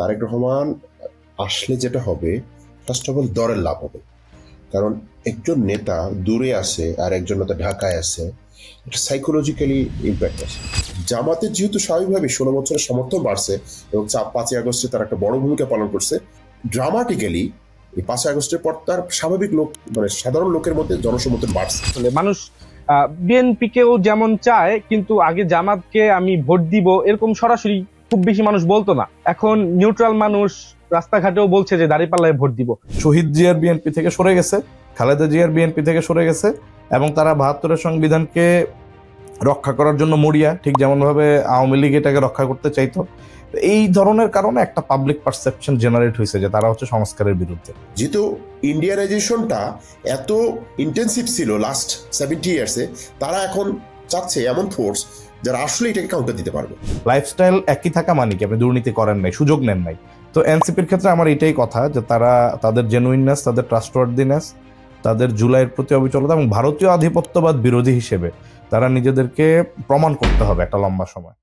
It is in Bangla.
তারেক রহমান আসলে যেটা হবে ফার্স্ট অফ অল দরের লাভ হবে। কারণ একজন নেতা দূরে আছে আর একজন নেতা ঢাকায় আছে, এটা সাইকোলজিক্যালি ইম্প্যাক্ট আছে। জামাতের যেহেতু স্বাভাবিকভাবে ষোলো বছরের সমর্থন বাড়ছে এবং পাঁচই আগস্টে তার একটা বড় ভূমিকা পালন করছে ড্রামাটিক্যালি এই পাঁচই আগস্টের পর তার স্বাভাবিক লোক মানে সাধারণ লোকের মধ্যে জনসমর্থন বাড়ছে। মানুষ বিএনপিকেও যেমন চায়, কিন্তু আগে জামাতকে আমি ভোট দিব এরকম সরাসরি খুব বেশি মানুষ বলতো না। এখন নিউট্রাল মানুষ রাস্তাঘাটেও বলছে যে দাঁড়িপাল্লায় ভোট দিব। শহীদ জিয়ার বিএনপি থেকে সরে গেছে খালেদা জিয়ার বিএনপি থেকে সরে গেছে এবং তারা বাহাত্তরের সংবিধানকে রক্ষা করার জন্য মরিয়া ঠিক যেমনভাবে আওয়ামী লীগ এটাকে রক্ষা করতে চাইতো। এই ধরনের কারণে একটা পাবলিক পারসেপশন জেনারেট হয়েছে যে তারা হচ্ছে সংস্কারের বিরুদ্ধে। যেহেতু ইন্ডিয়ানাইজেশনটা এত ইন্টেন্সিভ ছিল লাস্ট সেভেন্টি ইয়ার্সে তারা এখন চাচ্ছে এমন ফোর্স যারা আসলে এটাকে কাউন্টার দিতে পারবে। লাইফস্টাইল একই থাকা মানে কি? আপনি দুর্নীতি করেন নাই, সুযোগ নেন নাই। তো এনসিপির ক্ষেত্রে আমার এটাই কথা যে তারা তাদের জেনুইননেস তাদের ট্রাস্টওয়ার্দিনেস তাদের জুলাইয়ের প্রতি অবিচলতা এবং ভারতীয় আধিপত্যবাদ বিরোধী হিসেবে তারা নিজেদেরকে প্রমাণ করতে হবে একটা লম্বা সময়।